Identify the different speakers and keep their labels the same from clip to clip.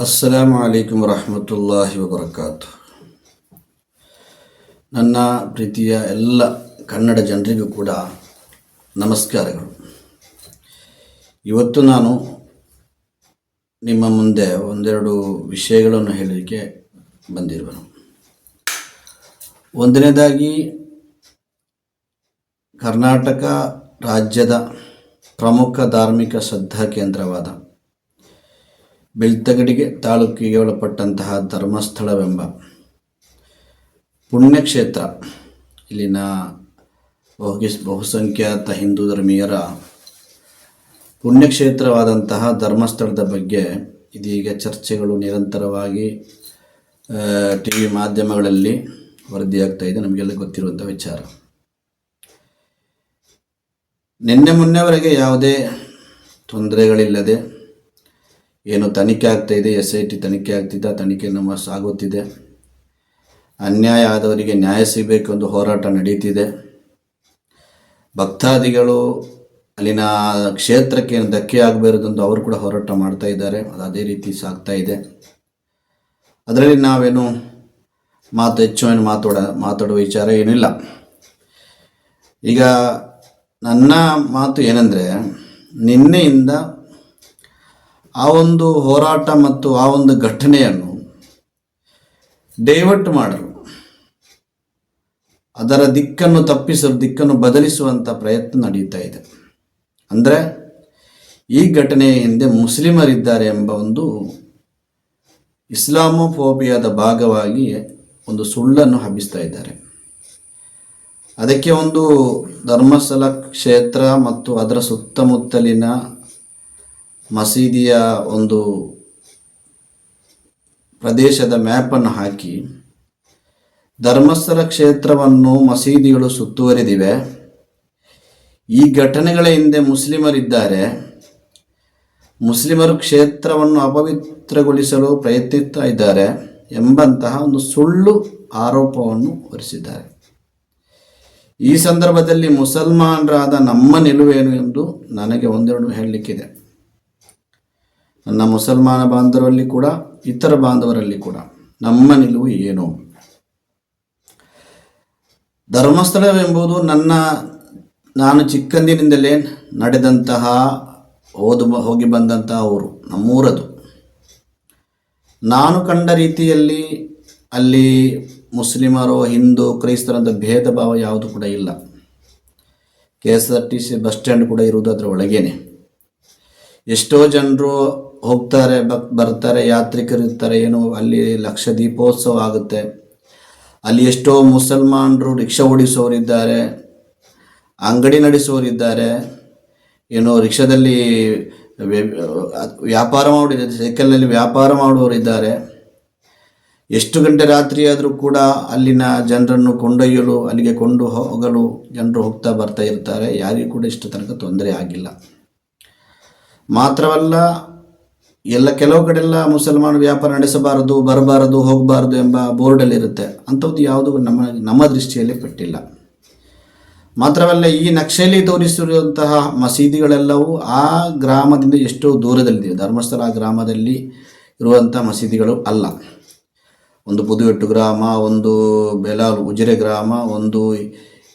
Speaker 1: ಅಸ್ಸಲಾಮು ಅಲೈಕುಮ್ ರಹಮತುಲ್ಲಾಹಿ ವಬರಕಾತು ನನ್ನ ಪ್ರೀತಿಯ ಎಲ್ಲ ಕನ್ನಡ ಜನರಿಗೂ ಕೂಡ ನಮಸ್ಕಾರಗಳು. ಇವತ್ತು ನಾನು ನಿಮ್ಮ ಮುಂದೆ ಒಂದೆರಡು ವಿಷಯಗಳನ್ನು ಹೇಳಲಿಕ್ಕೆ ಬಂದಿರುವನು. ಒಂದನೇದಾಗಿ, ಕರ್ನಾಟಕ ರಾಜ್ಯದ ಪ್ರಮುಖ ಧಾರ್ಮಿಕ ಶ್ರದ್ಧಾ ಕೇಂದ್ರವಾದ ಬೆಳ್ತಗಡಿಗೆ ತಾಲೂಕಿಗೆ ಒಳಪಟ್ಟಂತಹ ಧರ್ಮಸ್ಥಳವೆಂಬ ಪುಣ್ಯಕ್ಷೇತ್ರ. ಇಲ್ಲಿನ ಬಹುಗಿಸ್ ಬಹುಸಂಖ್ಯಾತ ಹಿಂದೂ ಧರ್ಮೀಯರ ಪುಣ್ಯಕ್ಷೇತ್ರವಾದಂತಹ ಧರ್ಮಸ್ಥಳದ ಬಗ್ಗೆ ಇದೀಗ ಚರ್ಚೆಗಳು ನಿರಂತರವಾಗಿ ಟಿ ವಿ ಮಾಧ್ಯಮಗಳಲ್ಲಿ ವರದಿಯಾಗ್ತಾ ಇದೆ. ನಮಗೆಲ್ಲ ಗೊತ್ತಿರುವಂಥ ವಿಚಾರ. ನಿನ್ನೆ ಮೊನ್ನೆವರೆಗೆ ಯಾವುದೇ ತೊಂದರೆಗಳಿಲ್ಲದೆ ಏನು ತನಿಖೆ ಆಗ್ತಾ ಇದೆ, ಎಸ್ ಐ ಟಿ ತನಿಖೆ ಆಗ್ತಿದೆ ತನಿಖೆ ನಮ್ಮ ಸಾಗುತ್ತಿದೆ. ಅನ್ಯಾಯ ಆದವರಿಗೆ ನ್ಯಾಯ ಸಿಗಬೇಕು ಎಂದು ಹೋರಾಟ ನಡೀತಿದೆ. ಭಕ್ತಾದಿಗಳು ಅಲ್ಲಿನ ಕ್ಷೇತ್ರಕ್ಕೆ ಏನು ಧಕ್ಕೆ ಆಗಬಾರದೆಂದು ಅವರು ಕೂಡ ಹೋರಾಟ ಮಾಡ್ತಾ ಇದ್ದಾರೆ. ಅದು ಅದೇ ರೀತಿ ಸಾಗ್ತಾ ಇದೆ. ಅದರಲ್ಲಿ ನಾವೇನು ಮಾತು, ಹೆಚ್ಚು ಏನು ಮಾತಾಡ, ಮಾತಾಡುವ ವಿಚಾರ ಏನಿಲ್ಲ. ಈಗ ನನ್ನ ಮಾತು ಏನಂದರೆ, ನಿನ್ನೆಯಿಂದ ಆ ಒಂದು ಹೋರಾಟ ಮತ್ತು ಆ ಒಂದು ಘಟನೆಯನ್ನು ಡೈವರ್ಟ್ ಮಾಡಲು ಅದರ ದಿಕ್ಕನ್ನು ತಪ್ಪಿಸಲು ದಿಕ್ಕನ್ನು ಬದಲಿಸುವಂಥ ಪ್ರಯತ್ನ ನಡೀತಾ ಇದೆ. ಅಂದರೆ ಈ ಘಟನೆಯ ಹಿಂದೆ ಮುಸ್ಲಿಮರಿದ್ದಾರೆ ಎಂಬ ಒಂದು ಇಸ್ಲಾಮೋಫೋಬಿಯಾದ ಭಾಗವಾಗಿ ಒಂದು ಸುಳ್ಳನ್ನು ಹಬ್ಬಿಸ್ತಾ ಇದ್ದಾರೆ. ಅದಕ್ಕೆ ಒಂದು ಧರ್ಮಸ್ಥಳ ಕ್ಷೇತ್ರ ಮತ್ತು ಅದರ ಸುತ್ತಮುತ್ತಲಿನ ಮಸೀದಿಯ ಒಂದು ಪ್ರದೇಶದ ಮ್ಯಾಪನ್ನು ಹಾಕಿ. ಧರ್ಮಸ್ಥಳ ಕ್ಷೇತ್ರವನ್ನು ಮಸೀದಿಗಳು ಸುತ್ತುವರಿದಿವೆ. ಈ ಘಟನೆಗಳ ಹಿಂದೆ ಮುಸ್ಲಿಮರಿದ್ದಾರೆ. ಮುಸ್ಲಿಮರು ಕ್ಷೇತ್ರವನ್ನು ಅಪವಿತ್ರಗೊಳಿಸಲು ಪ್ರಯತ್ನಿಸ್ತಾ ಇದ್ದಾರೆ ಎಂಬಂತಹ ಒಂದು ಸುಳ್ಳು ಆರೋಪವನ್ನು ಹೊರಿಸಿದ್ದಾರೆ. ಈ ಸಂದರ್ಭದಲ್ಲಿ ಮುಸಲ್ಮಾನರಾದ ನಮ್ಮ ನಿಲುವೇನು ಎಂದು ನನಗೆ ಒಂದೆರಡು ಹೇಳಲಿಕ್ಕಿದೆ. ನನ್ನ ಮುಸಲ್ಮಾನ ಬಾಂಧವರಲ್ಲಿ ಕೂಡ, ಇತರ ಬಾಂಧವರಲ್ಲಿ ಕೂಡ. ನಮ್ಮ ನಿಲುವು ಏನು? ಧರ್ಮಸ್ಥಳವೆಂಬುದು ನನ್ನ, ನಾನು ಚಿಕ್ಕಂದಿನಿಂದಲೇ ನಡೆದಂತಹ, ಓದು, ಹೋಗಿ ಬಂದಂತಹ ಊರು, ನಮ್ಮೂರದು. ನಾನು ಕಂಡ ರೀತಿಯಲ್ಲಿ ಅಲ್ಲಿ ಮುಸ್ಲಿಮರು, ಹಿಂದೂ ಕ್ರೈಸ್ತರಂತ ಭೇದ ಭಾವ ಯಾವುದು ಕೂಡ ಇಲ್ಲ. K S R T C bus stand ಕೂಡ ಇರುವುದು ಅದರ ಒಳಗೇನೆ. ಎಷ್ಟೋ ಜನರು ಹೋಗ್ತಾರೆ ಬರ್ತಾರೆ, ಯಾತ್ರಿಕರು ಇರ್ತಾರೆ, ಏನು ಅಲ್ಲಿ ಲಕ್ಷ ದೀಪೋತ್ಸವ ಆಗುತ್ತೆ. ಅಲ್ಲಿ ಎಷ್ಟೋ ಮುಸಲ್ಮಾನರು ರಿಕ್ಷಾ ಓಡಿಸೋರಿದ್ದಾರೆ, ಅಂಗಡಿ ನಡೆಸೋರಿದ್ದಾರೆ, ಏನೋ ರಿಕ್ಷಾದಲ್ಲಿ ವ್ಯಾಪಾರ ಮಾಡಿ ಸೈಕಲ್ನಲ್ಲಿ ವ್ಯಾಪಾರ ಮಾಡುವವರಿದ್ದಾರೆ ಎಷ್ಟು ಗಂಟೆ ರಾತ್ರಿ ಆದರೂ ಕೂಡ ಅಲ್ಲಿನ ಜನರನ್ನು ಕೊಂಡೊಯ್ಯಲು, ಅಲ್ಲಿಗೆ ಕೊಂಡು ಹೋಗಲು ಜನರು ಹೋಗ್ತಾ ಬರ್ತಾ ಇರ್ತಾರೆ. ಯಾರಿಗೂ ಕೂಡ ಇಷ್ಟು ತನಕ ತೊಂದರೆ ಆಗಿಲ್ಲ. ಮಾತ್ರವಲ್ಲ, ಎಲ್ಲ ಕೆಲವು ಕಡೆಲ್ಲ ಮುಸಲ್ಮಾನ ವ್ಯಾಪಾರ ನಡೆಸಬಾರದು, ಬರಬಾರದು, ಹೋಗಬಾರದು ಎಂಬ ಬೋರ್ಡಲ್ಲಿ ಇರುತ್ತೆ. ಅಂಥದ್ದು ಯಾವುದು ನಮ್ಮ ನಮ್ಮ ದೃಷ್ಟಿಯಲ್ಲಿ ಪಟ್ಟಿಲ್ಲ. ಮಾತ್ರವಲ್ಲ, ಈ ನಕ್ಷೆಯಲ್ಲಿ ತೋರಿಸಿರುವಂತಹ ಮಸೀದಿಗಳೆಲ್ಲವೂ ಆ ಗ್ರಾಮದಿಂದ ಎಷ್ಟೋ ದೂರದಲ್ಲಿದೆ. ಧರ್ಮಸ್ಥಳ ಗ್ರಾಮದಲ್ಲಿ ಇರುವಂಥ ಮಸೀದಿಗಳು ಅಲ್ಲ. ಒಂದು ಪುದುವೆಟ್ಟು ಗ್ರಾಮ, ಒಂದು ಬೆಲಾಲ್ ಉಜಿರೆ ಗ್ರಾಮ, ಒಂದು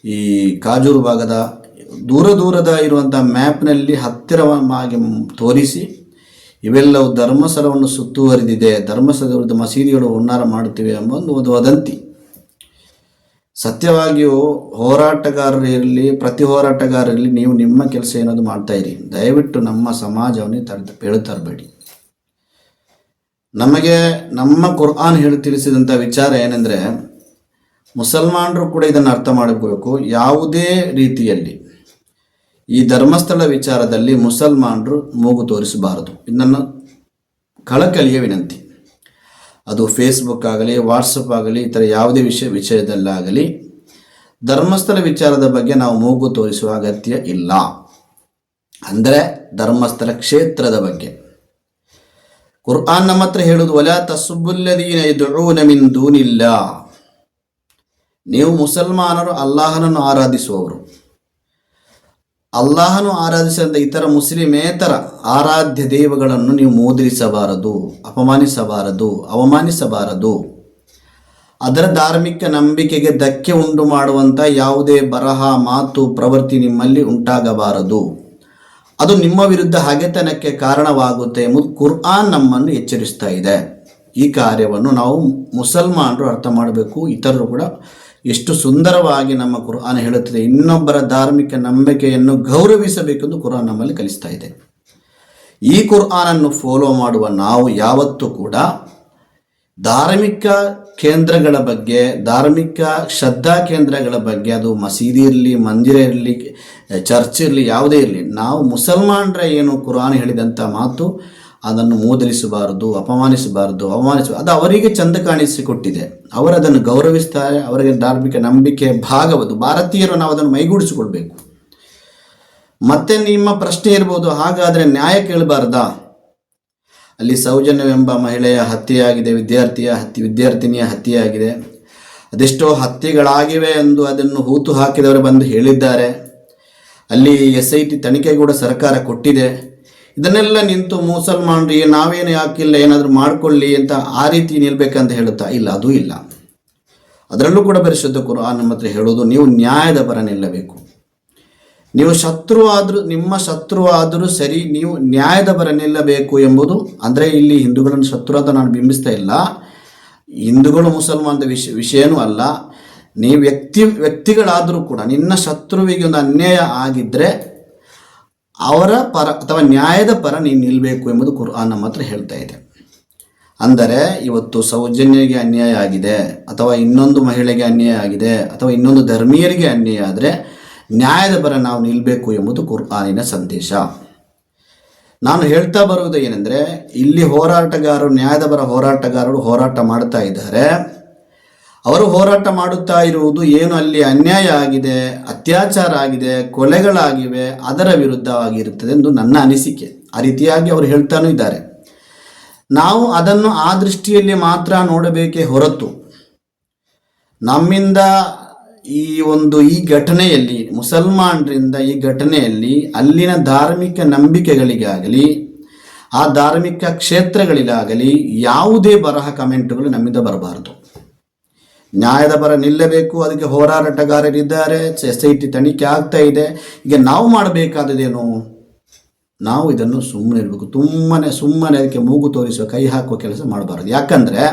Speaker 1: ಈ ಕಾಜೂರು ಭಾಗದ ದೂರ ದೂರದ ಇರುವಂಥ ಮ್ಯಾಪ್ನಲ್ಲಿ ಹತ್ತಿರವಾಗಿ ತೋರಿಸಿ, ಇವೆಲ್ಲವೂ ಧರ್ಮಸ್ಥಳವನ್ನು ಸುತ್ತುವರಿದಿದೆ, ಧರ್ಮಸ್ಥಳದ ಮಸೀದಿಗಳು ಹುನ್ನಾರ ಮಾಡುತ್ತಿವೆ ಎಂಬ ಒಂದು ವದಂತಿ ಸತ್ಯವಾಗಿಯೂ ಹೋರಾಟಗಾರರಿರಲಿ ಪ್ರತಿ ಹೋರಾಟಗಾರರಲ್ಲಿ ನೀವು ನಿಮ್ಮ ಕೆಲಸ ಏನಾದರೂ ಮಾಡ್ತಾ ಇರಿ. ದಯವಿಟ್ಟು ನಮ್ಮ ಸಮಾಜವನ್ನು ತಡೆ ಹೇಳು ತರಬೇಡಿ ನಮಗೆ ನಮ್ಮ ಕುರ್ಆನ್ ಹೇಳಿ ತಿಳಿಸಿದಂಥ ವಿಚಾರ ಏನೆಂದರೆ, ಮುಸಲ್ಮಾನರು ಕೂಡ ಇದನ್ನು ಅರ್ಥ ಮಾಡಬೇಕು ಯಾವುದೇ ರೀತಿಯಲ್ಲಿ ಈ ಧರ್ಮಸ್ಥಳ ವಿಚಾರದಲ್ಲಿ ಮುಸಲ್ಮಾನರು ಮೂಗು ತೋರಿಸಬಾರದು. ಇದನ್ನು ಕಳಕಳಿಯ ವಿನಂತಿ. ಅದು ಫೇಸ್ಬುಕ್ ಆಗಲಿ ವಾಟ್ಸಪ್ ಆಗಲಿ ಇತರ ಯಾವುದೇ ವಿಷಯ ವಿಷಯದಲ್ಲಾಗಲಿ, ಧರ್ಮಸ್ಥಳ ವಿಚಾರದ ಬಗ್ಗೆ ನಾವು ಮೂಗು ತೋರಿಸುವ ಅಗತ್ಯ ಇಲ್ಲ. ಅಂದರೆ ಧರ್ಮಸ್ಥಳ ಕ್ಷೇತ್ರದ ಬಗ್ಗೆ. ಕುರ್ಆನ್ ನಮ್ಮ ಹತ್ರ ಹೇಳುದು ಒಲ ತಸುಬುಲ್ಲದೀನ ಮಿನ್ ದೂನಿಲ್ಲ. ನೀವು ಮುಸಲ್ಮಾನರು ಅಲ್ಲಾಹನನ್ನು ಆರಾಧಿಸುವವರು. ಅಲ್ಲಾಹನು ಆರಾಧಿಸಿದಂಥ ಇತರ ಮುಸ್ಲಿಮೇತರ ಆರಾಧ್ಯ ದೇವಗಳನ್ನು ನೀವು ಮೋದರಿಸಬಾರದು, ಅಪಮಾನಿಸಬಾರದು, ಅವಮಾನಿಸಬಾರದು. ಅದರ ಧಾರ್ಮಿಕ ನಂಬಿಕೆಗೆ ಧಕ್ಕೆ ಉಂಟು ಮಾಡುವಂಥ ಯಾವುದೇ ಬರಹ, ಮಾತು, ಪ್ರವೃತ್ತಿ ನಿಮ್ಮಲ್ಲಿ ಉಂಟಾಗಬಾರದು. ಅದು ನಿಮ್ಮ ವಿರುದ್ಧ ಹಗೆತನಕ್ಕೆ ಕಾರಣವಾಗುತ್ತೆ ಎಂಬುದು ಕುರ್ಆನ್ ನಮ್ಮನ್ನು ಎಚ್ಚರಿಸ್ತಾ ಇದೆ. ಈ ಕಾರ್ಯವನ್ನು ನಾವು ಮುಸಲ್ಮಾನರು ಅರ್ಥ ಮಾಡಬೇಕು, ಇತರರು ಕೂಡ ಎಷ್ಟು ಸುಂದರವಾಗಿ ನಮ್ಮ ಕುರಾನ್ ಹೇಳುತ್ತದೆ. ಇನ್ನೊಬ್ಬರ ಧಾರ್ಮಿಕ ನಂಬಿಕೆಯನ್ನು ಗೌರವಿಸಬೇಕೆಂದು ಕುರಾನ್ ನಮ್ಮಲ್ಲಿ ಕಲಿಸ್ತಾ ಇದೆ. ಈ ಕುರ್ಆನನ್ನು ಫಾಲೋ ಮಾಡುವ ನಾವು ಯಾವತ್ತೂ ಕೂಡ ಧಾರ್ಮಿಕ ಕೇಂದ್ರಗಳ ಬಗ್ಗೆ, ಧಾರ್ಮಿಕ ಶ್ರದ್ಧಾ ಕೇಂದ್ರಗಳ ಬಗ್ಗೆ, ಅದು ಮಸೀದಿ ಇರಲಿ, ಮಂದಿರ ಇರಲಿ, ಚರ್ಚ್ ಇರಲಿ, ಯಾವುದೇ ಇರಲಿ, ನಾವು ಮುಸಲ್ಮಾನರ ಏನು ಕುರಾನ್ ಹೇಳಿದಂಥ ಮಾತು ಅದನ್ನು ಮೂದಲಿಸಬಾರದು, ಅಪಮಾನಿಸಬಾರದು ಅವಮಾನಿಸ ಅದು ಅವರಿಗೆ ಚಂದ ಕಾಣಿಸಿಕೊಟ್ಟಿದೆ ಅವರು ಅದನ್ನು ಗೌರವಿಸ್ತಾರೆ, ಅವರಿಗೆ ಧಾರ್ಮಿಕ ನಂಬಿಕೆ ಭಾಗವದು. ಭಾರತೀಯರು ನಾವು ಅದನ್ನು ಮೈಗೂಡಿಸಿಕೊಡ್ಬೇಕು ಮತ್ತೆ ನಿಮ್ಮ ಪ್ರಶ್ನೆ ಇರ್ಬೋದು, ಹಾಗಾದರೆ ನ್ಯಾಯ ಕೇಳಬಾರ್ದಾ? ಅಲ್ಲಿ ಸೌಜನ್ಯವೆಂಬ ಮಹಿಳೆಯ ಹತ್ಯೆಯಾಗಿದೆ, ವಿದ್ಯಾರ್ಥಿಯ ಹತ್ಯೆ, ವಿದ್ಯಾರ್ಥಿನಿಯ ಹತ್ಯೆಯಾಗಿದೆ. ಅದೆಷ್ಟೋ ಹತ್ಯೆಗಳಾಗಿವೆ ಎಂದು ಅದನ್ನು ಹೂತು ಹಾಕಿದವರು ಬಂದು ಹೇಳಿದ್ದಾರೆ. ಅಲ್ಲಿ ಎಸ್ ಐ ಟಿ ತನಿಖೆ ಕೂಡ ಸರ್ಕಾರ ಕೊಟ್ಟಿದೆ. ಇದನ್ನೆಲ್ಲ ನಿಂತು ಮುಸಲ್ಮಾನರಿಗೆ ನಾವೇನು ಯಾಕಿಲ್ಲ, ಏನಾದರೂ ಮಾಡಿಕೊಳ್ಳಿ ಅಂತ ಆ ರೀತಿ ನಿಲ್ಬೇಕಂತ ಹೇಳುತ್ತಾ ಇಲ್ಲ, ಅದು ಇಲ್ಲ. ಅದರಲ್ಲೂ ಕೂಡ ಪರಿಶುದ್ಧ ಕುರಾನ್ ನಮ್ಮ ಹತ್ರ ಹೇಳೋದು ನೀವು ನ್ಯಾಯದ ಪರ ನಿಲ್ಲಬೇಕು. ನೀವು ಶತ್ರು ಆದರೂ, ನಿಮ್ಮ ಶತ್ರು ಆದರೂ ಸರಿ ನೀವು ನ್ಯಾಯದ ಪರ ನಿಲ್ಲಬೇಕು ಎಂಬುದು, ಅಂದರೆ ಇಲ್ಲಿ ಹಿಂದೂಗಳನ್ನು ಶತ್ರು ಅಂತ ನಾನು ಬಿಂಬಿಸ್ತಾ ಇಲ್ಲ. ಹಿಂದೂಗಳು ಮುಸಲ್ಮಾನದ ವಿಷ, ವಿಷಯನೂ ಅಲ್ಲ. ನೀವು ವ್ಯಕ್ತಿ, ವ್ಯಕ್ತಿಗಳಾದರೂ ಕೂಡ, ನಿನ್ನ ಶತ್ರುವಿಗೆ ಒಂದು ಅನ್ಯಾಯ ಆಗಿದ್ದರೆ ಅವರ ಪರ ಅಥವಾ ನ್ಯಾಯದ ಪರ ನೀನು ನಿಲ್ಲಬೇಕು ಎಂಬುದು ಕುರ್ಆನ್ ನಮ್ಮ ಹತ್ರ ಹೇಳ್ತಾ ಇದೆ. ಅಂದರೆ ಇವತ್ತು ಸೌಜನ್ಯರಿಗೆ ಅನ್ಯಾಯ ಆಗಿದೆ, ಅಥವಾ ಇನ್ನೊಂದು ಮಹಿಳೆಗೆ ಅನ್ಯಾಯ ಆಗಿದೆ, ಅಥವಾ ಇನ್ನೊಂದು ಧರ್ಮೀಯರಿಗೆ ಅನ್ಯಾಯ ಆದರೆ ನ್ಯಾಯದ ಪರ ನಾವು ನಿಲ್ಲಬೇಕು ಎಂಬುದು ಕುರ್ಆನಿನ ಸಂದೇಶ. ನಾನು ಹೇಳ್ತಾ ಬರುವುದು ಏನೆಂದರೆ, ಇಲ್ಲಿ ಹೋರಾಟಗಾರರು, ನ್ಯಾಯದ ಪರ ಹೋರಾಟಗಾರರು ಹೋರಾಟ ಮಾಡ್ತಾ ಇದ್ದಾರೆ. ಅವರು ಹೋರಾಟ ಮಾಡುತ್ತಾ ಇರುವುದು ಏನು ಅಲ್ಲಿ ಅನ್ಯಾಯ ಆಗಿದೆ, ಅತ್ಯಾಚಾರ ಆಗಿದೆ, ಕೊಲೆಗಳಾಗಿವೆ, ಅದರ ವಿರುದ್ಧವಾಗಿರುತ್ತದೆ ಎಂದು ನನ್ನ ಅನಿಸಿಕೆ. ಆ ರೀತಿಯಾಗಿ ಅವರು ಹೇಳ್ತಾನೂ ಇದ್ದಾರೆ. ನಾವು ಅದನ್ನು ಆ ದೃಷ್ಟಿಯಲ್ಲಿ ಮಾತ್ರ ನೋಡಬೇಕೇ ಹೊರತು ನಮ್ಮಿಂದ ಈ ಒಂದು ಈ ಘಟನೆಯಲ್ಲಿ, ಮುಸಲ್ಮಾನರಿಂದ ಈ ಘಟನೆಯಲ್ಲಿ ಅಲ್ಲಿನ ಧಾರ್ಮಿಕ ನಂಬಿಕೆಗಳಿಗಾಗಲಿ, ಆ ಧಾರ್ಮಿಕ ಕ್ಷೇತ್ರಗಳಿಗಾಗಲಿ ಯಾವುದೇ ಬರಹ ಕಮೆಂಟ್ಗಳು ನಮ್ಮಿಂದ ಬರಬಾರದು. ನ್ಯಾಯದ ಪರ ನಿಲ್ಲಬೇಕು, ಅದಕ್ಕೆ ಹೋರಾಟಗಾರರಿದ್ದಾರೆ ಎಸ್ ಐ ಟಿ ತನಿಖೆ ಆಗ್ತಾ ಇದೆ. ಈಗ ನಾವು ಮಾಡಬೇಕಾದದೇನು ನಾವು ಇದನ್ನು ಸುಮ್ಮನೆ ಇರಬೇಕು. ತುಂಬನೇ ಸುಮ್ಮನೆ ಅದಕ್ಕೆ ಮೂಗು ತೋರಿಸುವ, ಕೈ ಹಾಕುವ ಕೆಲಸ ಮಾಡಬಾರದು. ಯಾಕಂದರೆ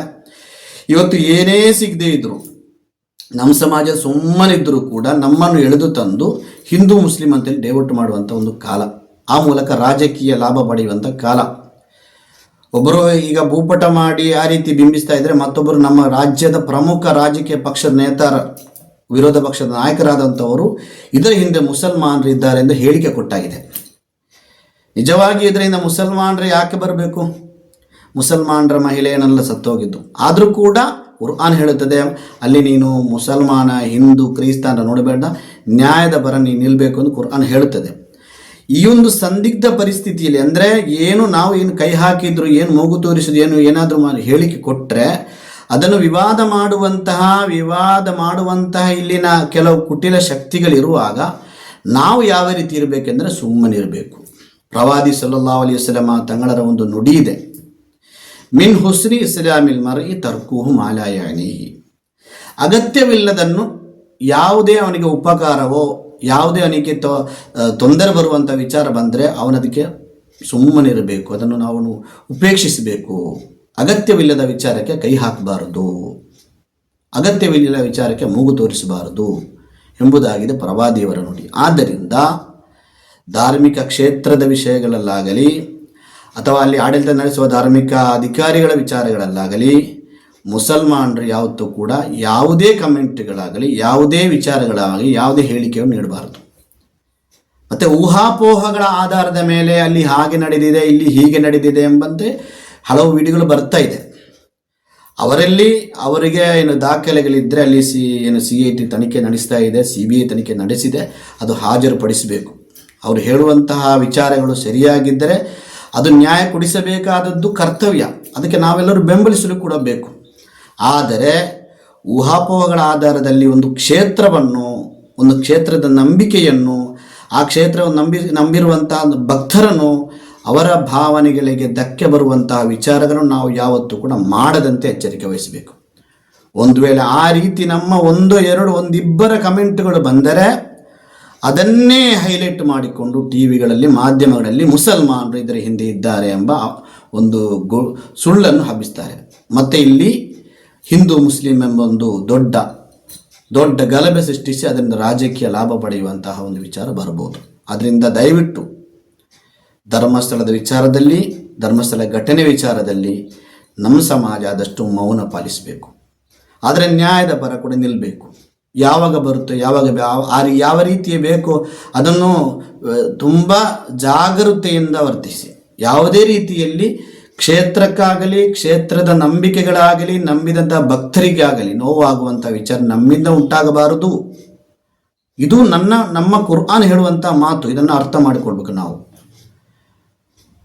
Speaker 1: ಇವತ್ತು ಏನೇ ಸಿಗದೇ ಇದ್ದರೂ ನಮ್ಮ ಸಮಾಜ ಸುಮ್ಮನಿದ್ದರೂ ಕೂಡ ನಮ್ಮನ್ನು ಎಳೆದು ತಂದು ಹಿಂದೂ, ಮುಸ್ಲಿಂ ಅಂತೇಳಿ ಡೈವರ್ಟ್ ಮಾಡುವಂಥ ಒಂದು ಕಾಲ. ಆ ಮೂಲಕ ರಾಜಕೀಯ ಲಾಭ ಪಡೆಯುವಂಥ ಕಾಲ. ಒಬ್ಬರು ಈಗ ಭೂಪಟ ಮಾಡಿ ಆ ರೀತಿ ಬಿಂಬಿಸ್ತಾ ಇದ್ರೆ ಮತ್ತೊಬ್ಬರು ನಮ್ಮ ರಾಜ್ಯದ ಪ್ರಮುಖ ರಾಜಕೀಯ ಪಕ್ಷದ ನೇತಾರ, ವಿರೋಧ ಪಕ್ಷದ ನಾಯಕರಾದಂಥವರು ಇದರ ಹಿಂದೆ ಮುಸಲ್ಮಾನರು ಇದ್ದಾರೆ ಎಂದು ಹೇಳಿಕೆ ಕೊಟ್ಟಾಗಿದೆ. ನಿಜವಾಗಿ ಇದರಿಂದ ಮುಸಲ್ಮಾನರು ಯಾಕೆ ಬರಬೇಕು? ಮುಸಲ್ಮಾನರ ಮಹಿಳೆಯನ್ನೆಲ್ಲ ಸತ್ತೋಗಿದ್ದು. ಆದರೂ ಕೂಡ ಕುರ್ಆನ್ ಹೇಳುತ್ತದೆ, ಅಲ್ಲಿ ನೀನು ಮುಸಲ್ಮಾನ, ಹಿಂದೂ ಕ್ರೈಸ್ತ ಅಂತ ನೋಡಬೇಡ, ನ್ಯಾಯದ ಬರ ನೀನು ನಿಲ್ಲಬೇಕು ಎಂದು ಕುರ್ಆನ್ ಹೇಳುತ್ತದೆ. ಈ ಒಂದು ಸಂದಿಗ್ಧ ಪರಿಸ್ಥಿತಿಯಲ್ಲಿ ಅಂದರೆ ಏನು ನಾವು ಏನು ಕೈ ಹಾಕಿದ್ರು, ಏನು ಮೂಗು ತೋರಿಸಿದ್ರು, ಏನು ಏನಾದರೂ ಮಾಡಿ ಹೇಳಿಕೆ ಕೊಟ್ಟರೆ ಅದನ್ನು ವಿವಾದ ಮಾಡುವಂತಹ ವಿವಾದ ಮಾಡುವಂತಹ ಇಲ್ಲಿನ ಕೆಲವು ಕುಟಿಲ ಶಕ್ತಿಗಳಿರುವಾಗ ನಾವು ಯಾವ ರೀತಿ ಇರಬೇಕೆಂದರೆ ಸುಮ್ಮನಿರಬೇಕು ಪ್ರವಾದಿ ಸಲ್ಲಲ್ಲಾಹು ಅಲಿ ಸಲಮ ತಂಗಳರ ಒಂದು ನುಡಿ ಇದೆ. ಮಿನ್ ಹುಸ್ರಿ ಇಸ್ಲಾಮಿಲ್ ಮರ್ಇ ತರ್ಕುಹು ಮಾಲಾಯಾಣಿ ಅಗತ್ಯವಿಲ್ಲದನ್ನು ಯಾವುದೇ ಅವನಿಗೆ ಉಪಕಾರವೋ ಯಾವುದೇ ಅವನಿಗೆ ತೊಂದರೆ ಬರುವಂಥ ವಿಚಾರ ಬಂದರೆ ಅವನದಕ್ಕೆ ಸುಮ್ಮನಿರಬೇಕು. ಅದನ್ನು ನಾವು ಉಪೇಕ್ಷಿಸಬೇಕು. ಅಗತ್ಯವಿಲ್ಲದ ವಿಚಾರಕ್ಕೆ ಕೈ ಹಾಕಬಾರದು. ಅಗತ್ಯವಿಲ್ಲದ ವಿಚಾರಕ್ಕೆ ಮೂಗು ತೋರಿಸಬಾರದು ಎಂಬುದಾಗಿದೆ ಪ್ರವಾದಿಯವರ ನುಡಿ. ಆದ್ದರಿಂದ ಧಾರ್ಮಿಕ ಕ್ಷೇತ್ರದ ವಿಷಯಗಳಲ್ಲಾಗಲಿ ಅಥವಾ ಅಲ್ಲಿ ಆಡಳಿತ ನಡೆಸುವ ಧಾರ್ಮಿಕ ಅಧಿಕಾರಿಗಳ ವಿಚಾರಗಳಲ್ಲಾಗಲಿ ಮುಸಲ್ಮಾನರು ಯಾವತ್ತೂ ಕೂಡ ಯಾವುದೇ ಕಮೆಂಟ್ಗಳಾಗಲಿ, ಯಾವುದೇ ವಿಚಾರಗಳಾಗಲಿ, ಯಾವುದೇ ಹೇಳಿಕೆಯನ್ನು ನೀಡಬಾರದು. ಮತ್ತು ಊಹಾಪೋಹಗಳ ಆಧಾರದ ಮೇಲೆ ಅಲ್ಲಿ ಹಾಗೆ ನಡೆದಿದೆ, ಇಲ್ಲಿ ಹೀಗೆ ನಡೆದಿದೆ ಎಂಬಂತೆ ಹಲವು ವಿಡಿಯೋಗಳು ಬರ್ತಾ ಇದೆ. ಅವರಲ್ಲಿ ಅವರಿಗೆ ಏನು ದಾಖಲೆಗಳಿದ್ದರೆ ಅಲ್ಲಿ ಸಿ, ಏನು ಸಿ ಐ ಟಿ ತನಿಖೆ ನಡೆಸ್ತಾ ಇದೆ, ಸಿ ಬಿ ಐ ತನಿಖೆ ನಡೆಸಿದೆ, ಅದು ಹಾಜರುಪಡಿಸಬೇಕು. ಅವರು ಹೇಳುವಂತಹ ವಿಚಾರಗಳು ಸರಿಯಾಗಿದ್ದರೆ ಅದು ನ್ಯಾಯ ಕೊಡಿಸಬೇಕಾದದ್ದು ಕರ್ತವ್ಯ. ಅದಕ್ಕೆ ನಾವೆಲ್ಲರೂ ಬೆಂಬಲಿಸಲು ಕೂಡ ಬೇಕು. ಆದರೆ ಊಹಾಪೋಹಗಳ ಆಧಾರದಲ್ಲಿ ಒಂದು ಕ್ಷೇತ್ರವನ್ನು, ಒಂದು ಕ್ಷೇತ್ರದ ನಂಬಿಕೆಯನ್ನು, ಆ ಕ್ಷೇತ್ರವನ್ನು ನಂಬಿ, ನಂಬಿರುವಂತಹ ಭಕ್ತರನ್ನು ಅವರ ಭಾವನೆಗಳಿಗೆ ಧಕ್ಕೆ ಬರುವಂತಹ ವಿಚಾರಗಳನ್ನು ನಾವು ಯಾವತ್ತೂ ಕೂಡ ಮಾಡದಂತೆ ಎಚ್ಚರಿಕೆ ವಹಿಸಬೇಕು. ಒಂದು ವೇಳೆ ಆ ರೀತಿ ನಮ್ಮ ಒಂದು, ಎರಡು, ಒಂದಿಬ್ಬರ ಕಮೆಂಟ್ಗಳು ಬಂದರೆ ಅದನ್ನೇ ಹೈಲೈಟ್ ಮಾಡಿಕೊಂಡು ಟಿ ವಿಗಳಲ್ಲಿ, ಮಾಧ್ಯಮಗಳಲ್ಲಿ ಮುಸಲ್ಮಾನರು ಇದರ ಹಿಂದೆ ಇದ್ದಾರೆ ಎಂಬ ಒಂದು ಗು, ಸುಳ್ಳನ್ನು ಹಬ್ಬಿಸ್ತಾರೆ. ಮತ್ತು ಇಲ್ಲಿ ಹಿಂದೂ ಮುಸ್ಲಿಂ ಎಂಬ ಒಂದು ದೊಡ್ಡ ದೊಡ್ಡ ಗಲಭೆ ಸೃಷ್ಟಿಸಿ ಅದರಿಂದ ರಾಜಕೀಯ ಲಾಭ ಪಡೆಯುವಂತಹ ಒಂದು ವಿಚಾರ ಬರಬಹುದು. ಅದರಿಂದ ದಯವಿಟ್ಟು ಧರ್ಮಸ್ಥಳದ ವಿಚಾರದಲ್ಲಿ, ಧರ್ಮಸ್ಥಳ ಘಟನೆ ವಿಚಾರದಲ್ಲಿ ನಮ್ಮ ಸಮಾಜ ಆದಷ್ಟು ಮೌನ ಪಾಲಿಸಬೇಕು. ಆದರೆ ನ್ಯಾಯದ ಪರ ಕೂಡ ನಿಲ್ಲಬೇಕು ಯಾವಾಗ ಬರುತ್ತೋ, ಯಾವಾಗ ಯಾವ- ಆ ಯಾವ ರೀತಿಯ ಬೇಕೋ ಅದನ್ನು ತುಂಬ ಜಾಗರೂಕತೆಯಿಂದ ವರ್ತಿಸಿ. ಯಾವುದೇ ರೀತಿಯಲ್ಲಿ ಕ್ಷೇತ್ರಕ್ಕಾಗಲಿ, ಕ್ಷೇತ್ರದ ನಂಬಿಕೆಗಳಾಗಲಿ ನಂಬಿದಂಥ ಭಕ್ತರಿಗಾಗಲಿ ನೋವಾಗುವಂಥ ವಿಚಾರ ನಮ್ಮಿಂದ ಉಂಟಾಗಬಾರದು. ಇದು ನನ್ನ, ನಮ್ಮ ಕುರ್ಆನ್ ಹೇಳುವಂಥ ಮಾತು. ಇದನ್ನು ಅರ್ಥ ಮಾಡಿಕೊಳ್ಬೇಕು ನಾವು.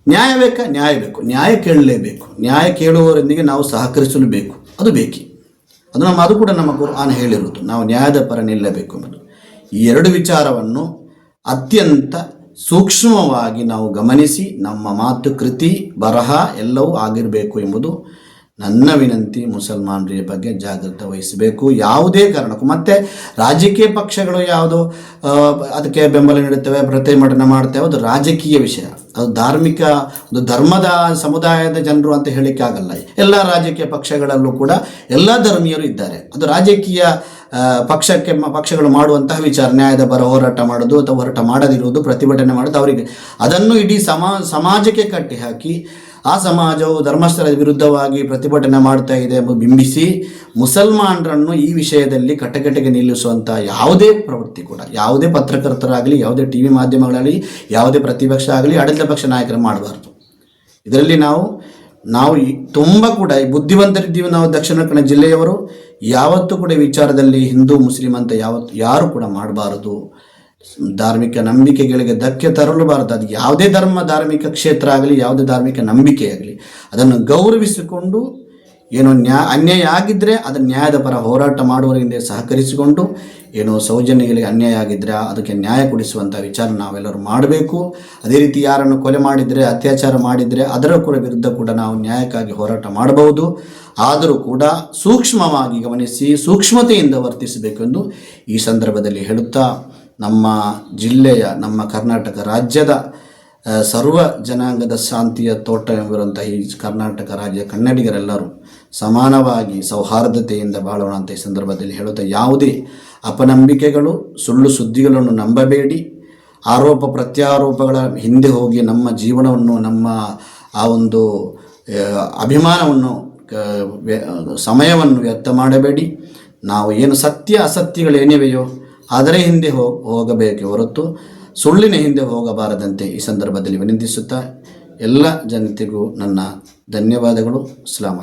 Speaker 1: ನ್ಯಾಯ ಬೇಕಾ? ನ್ಯಾಯ ಬೇಕು. ನ್ಯಾಯ ಕೇಳಲೇಬೇಕು. ನ್ಯಾಯ ಕೇಳುವವರೊಂದಿಗೆ ನಾವು ಸಹಕರಿಸಲು ಬೇಕು ಅದು ಬೇಕಿ. ಅದು ನಮ್ಮ, ಅದು ಕೂಡ ನಮ್ಮ ಕುರ್ಆನ್ ಹೇಳಿರುವುದು. ನಾವು ನ್ಯಾಯದ ಪರ ನಿಲ್ಲಬೇಕು ಎಂಬುದು. ಈ ಎರಡು ವಿಚಾರವನ್ನು ಅತ್ಯಂತ ಸೂಕ್ಷ್ಮವಾಗಿ ನಾವು ಗಮನಿಸಿ ನಮ್ಮ ಮಾತು ಕೃತಿ, ಬರಹ ಎಲ್ಲವೂ ಆಗಿರಬೇಕು ಎಂಬುದು ನನ್ನ ವಿನಂತಿ ಮುಸಲ್ಮಾನರ ಬಗ್ಗೆ ಜಾಗೃತ ವಹಿಸಬೇಕು. ಯಾವುದೇ ಕಾರಣಕ್ಕೂ ಮತ್ತೆ ರಾಜಕೀಯ ಪಕ್ಷಗಳು ಯಾವುದು ಅದಕ್ಕೆ ಬೆಂಬಲ ನೀಡುತ್ತವೆ, ಪ್ರತಿಭಟನೆ ಮಾಡ್ತೇವೆ ಅದು ರಾಜಕೀಯ ವಿಷಯ. ಅದು ಧಾರ್ಮಿಕ ಒಂದು ಧರ್ಮದ ಸಮುದಾಯದ ಜನರು ಅಂತ ಹೇಳಿಕ್ಕೆ ಆಗಲ್ಲ. ಎಲ್ಲ ರಾಜಕೀಯ ಪಕ್ಷಗಳಲ್ಲೂ ಕೂಡ ಎಲ್ಲ ಧರ್ಮೀಯರು ಇದ್ದಾರೆ. ಅದು ರಾಜಕೀಯ ಪಕ್ಷಕ್ಕೆ ಪಕ್ಷಗಳು ಮಾಡುವಂತಹ ವಿಚಾರ ನ್ಯಾಯದ ಪರ ಹೋರಾಟ ಮಾಡೋದು ಅಥವಾ ಹೋರಾಟ ಮಾಡದಿರುವುದು ಪ್ರತಿಭಟನೆ ಮಾಡೋದು ಅವರಿಗೆ. ಅದನ್ನು ಇಡೀ ಸಮಾ, ಸಮಾಜಕ್ಕೆ ಕಟ್ಟಿ ಹಾಕಿ ಆ ಸಮಾಜವು ಧರ್ಮಸ್ಥಳದ ವಿರುದ್ಧವಾಗಿ ಪ್ರತಿಭಟನೆ ಮಾಡ್ತಾ ಇದೆ ಎಂಬ ಬಿಂಬಿಸಿ ಮುಸಲ್ಮಾನರನ್ನು ಈ ವಿಷಯದಲ್ಲಿ ಕಟ್ಟಕಟ್ಟೆಗೆ ನಿಲ್ಲಿಸುವಂಥ ಯಾವುದೇ ಪ್ರವೃತ್ತಿ ಕೂಡ, ಯಾವುದೇ ಪತ್ರಕರ್ತರಾಗಲಿ, ಯಾವುದೇ ಟಿ ವಿ ಮಾಧ್ಯಮಗಳಾಗಲಿ, ಯಾವುದೇ ಪ್ರತಿಪಕ್ಷ ಆಗಲಿ, ಆಡಳಿತ ಪಕ್ಷ ನಾಯಕರು ಮಾಡಬಾರ್ದು. ಇದರಲ್ಲಿ ನಾವು ನಾವು ತುಂಬ ಕೂಡ ಈ ಬುದ್ಧಿವಂತರಿದ್ದೀವಿ ನಾವು ದಕ್ಷಿಣ ಕನ್ನಡ ಜಿಲ್ಲೆಯವರು. ಯಾವತ್ತೂ ಕೂಡ ವಿಚಾರದಲ್ಲಿ ಹಿಂದೂ, ಮುಸ್ಲಿಂ ಅಂತ ಯಾವತ್ತು ಯಾರು ಕೂಡ ಮಾಡಬಾರದು. ಧಾರ್ಮಿಕ ನಂಬಿಕೆಗಳಿಗೆ ಧಕ್ಕೆ ತರಲಬಾರದು. ಅದು ಯಾವುದೇ ಧರ್ಮ, ಧಾರ್ಮಿಕ ಕ್ಷೇತ್ರ ಆಗಲಿ, ಯಾವುದೇ ಧಾರ್ಮಿಕ ನಂಬಿಕೆ ಆಗಲಿ, ಅದನ್ನು ಗೌರವಿಸಿಕೊಂಡು ಏನೋ ನ್ಯಾ, ಅನ್ಯಾಯ ಆಗಿದ್ದರೆ ಅದನ್ನು ನ್ಯಾಯದ ಪರ ಹೋರಾಟ ಮಾಡುವವರಿಂದ ಸಹಕರಿಸಿಕೊಂಡು ಏನೋ ಸೌಜನ್ಯಗಳಿಗೆ ಅನ್ಯಾಯ ಆಗಿದ್ದರೆ ಅದಕ್ಕೆ ನ್ಯಾಯ ಕೊಡಿಸುವಂಥ ವಿಚಾರ ನಾವೆಲ್ಲರೂ ಮಾಡಬೇಕು. ಅದೇ ರೀತಿ ಯಾರನ್ನು ಕೊಲೆ ಮಾಡಿದರೆ, ಅತ್ಯಾಚಾರ ಮಾಡಿದರೆ ಅದರ ಕೂಡ ವಿರುದ್ಧ ಕೂಡ ನಾವು ನ್ಯಾಯಕ್ಕಾಗಿ ಹೋರಾಟ ಮಾಡಬಹುದು. ಆದರೂ ಕೂಡ ಸೂಕ್ಷ್ಮವಾಗಿ ಗಮನಿಸಿ, ಸೂಕ್ಷ್ಮತೆಯಿಂದ ವರ್ತಿಸಬೇಕೆಂದು ಈ ಸಂದರ್ಭದಲ್ಲಿ ಹೇಳುತ್ತಾ, ನಮ್ಮ ಜಿಲ್ಲೆಯ, ನಮ್ಮ ಕರ್ನಾಟಕ ರಾಜ್ಯದ ಸರ್ವ ಜನಾಂಗದ ಶಾಂತಿಯ ತೋಟ ಎಂಬಿರುವಂಥ ಈ ಕರ್ನಾಟಕ ರಾಜ್ಯ ಕನ್ನಡಿಗರೆಲ್ಲರೂ ಸಮಾನವಾಗಿ ಸೌಹಾರ್ದತೆಯಿಂದ ಬಾಳೋಣ ಅಂತ ಈ ಸಂದರ್ಭದಲ್ಲಿ ಹೇಳುತ್ತಾ, ಯಾವುದೇ ಅಪನಂಬಿಕೆಗಳು, ಸುಳ್ಳು ಸುದ್ದಿಗಳನ್ನು ನಂಬಬೇಡಿ. ಆರೋಪ ಪ್ರತ್ಯಾರೋಪಗಳ ಹಿಂದೆ ಹೋಗಿ ನಮ್ಮ ಜೀವನವನ್ನು, ನಮ್ಮ ಆ ಒಂದು ಅಭಿಮಾನವನ್ನು ಸಮಯವನ್ನು ವ್ಯರ್ಥ ಮಾಡಬೇಡಿ. ನಾವು ಏನು ಸತ್ಯ ಅಸತ್ಯಗಳೇನಿವೆಯೋ ಅದರ ಹಿಂದೆ ಹೋಗಬೇಕೆ ಹೊರತು ಸುಳ್ಳಿನ ಹಿಂದೆ ಹೋಗಬಾರದಂತೆ ಈ ಸಂದರ್ಭದಲ್ಲಿ ವಿನಂತಿಸುತ್ತಾ, ಎಲ್ಲ ಜನತೆಗೂ ನನ್ನ ಧನ್ಯವಾದಗಳು. ಅಸ್ಲಾಂ